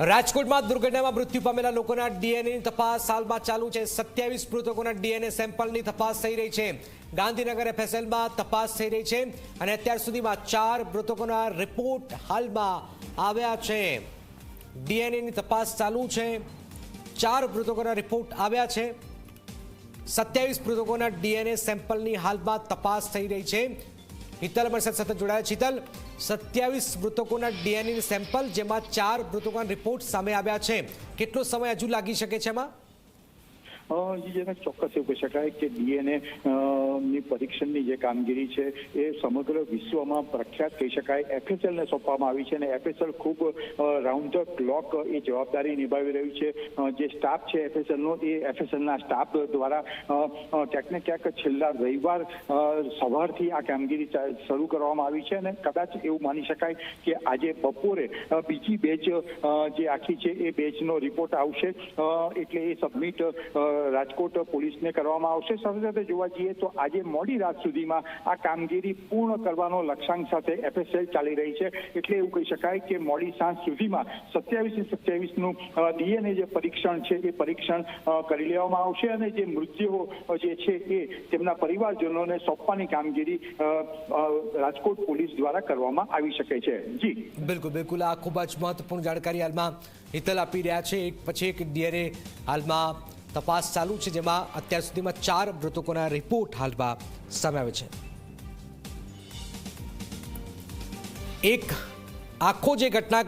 રાજકોટમાં દુર્ઘટનામાં મૃત્યુ પામેલા લોકોના ડીએનએની તપાસ હાલમાં ચાલુ છે. સત્યાવીસ મૃતકોના ડીએનએ સેમ્પલની તપાસ થઈ રહી છે. ગાંધીનગર એફએસએલમાં તપાસ થઈ રહી છે અને અત્યાર સુધીમાં ચાર મૃતકોના રિપોર્ટ હાલમાં આવ્યા છે. ડીએનએની તપાસ ચાલુ છે. ચાર મૃતકોના રિપોર્ટ આવ્યા છે. સત્યાવીસ મૃતકોના ડીએનએ સેમ્પલની હાલમાં તપાસ થઈ રહી છે. હિતલ અમારી સાથે સતત જોડાયા છે. હિતલ, સત્યાવીસ મૃતકોના ડીએનએ સેમ્પલ, જેમાં ચાર મૃતકોના રિપોર્ટ સામે આવ્યા છે. કેટલો સમય હજુ લાગી શકે છે એમાં? જેને ચોક્કસ એવું કહી શકાય કે ડીએનએ ની પરીક્ષણની જે કામગીરી છે એ સમગ્ર વિશ્વમાં પ્રખ્યાત કહી શકાય. એફએસએલ ને સોંપવામાં આવી છે અને એફએસએલ ખૂબ રાઉન્ડ ધ ક્લોક એ જવાબદારી નિભાવી રહ્યું છે. જે સ્ટાફ છે એફએસએલ નો એ એફએસએલ ના સ્ટાફ દ્વારા ક્યાંક ને ક્યાંક છેલ્લા રવિવાર સવારથી આ કામગીરી શરૂ કરવામાં આવી છે અને કદાચ એવું માની શકાય કે આજે બપોરે બીજી બેચ જે આખી છે એ બેચનો રિપોર્ટ આવશે. એટલે એ સબમિટ રાજકોટ પોલીસને કરવામાં આવશે. સાથે સાથે જોવા જઈએ તો આજે મોડી રાત સુધીમાં આ કામગીરી પૂર્ણ કરવાનો લક્ષ્યાંક સાથે એફએસએલ ચાલી રહી છે. એટલે એવું કહી શકાય કે મોડી સાંજ સુધીમાં સત્યાવીસ સત્યાવીસનું ડીએનએ જે પરીક્ષણ છે એ પરીક્ષણ કરી લેવામાં આવશે અને જે મૃત્યુઓ જે છે એ તેમના પરિવારજનોને સોંપવાની કામગીરી રાજકોટ પોલીસ દ્વારા કરવામાં આવી શકે છે. જી. બિલકુલ બિલકુલ. આ ખૂબ જ મહત્વપૂર્ણ જાણકારી હાલમાં હિતલ આપી રહ્યા છે. એક પછી એક ડીએનએ હાલમાં તપાસ ચાલુ છે, જેમાં અત્યાર સુધીમાં ચાર મૃતકોના રિપોર્ટ હાલમાં સામે આવે છે. એક આખો જે ઘટના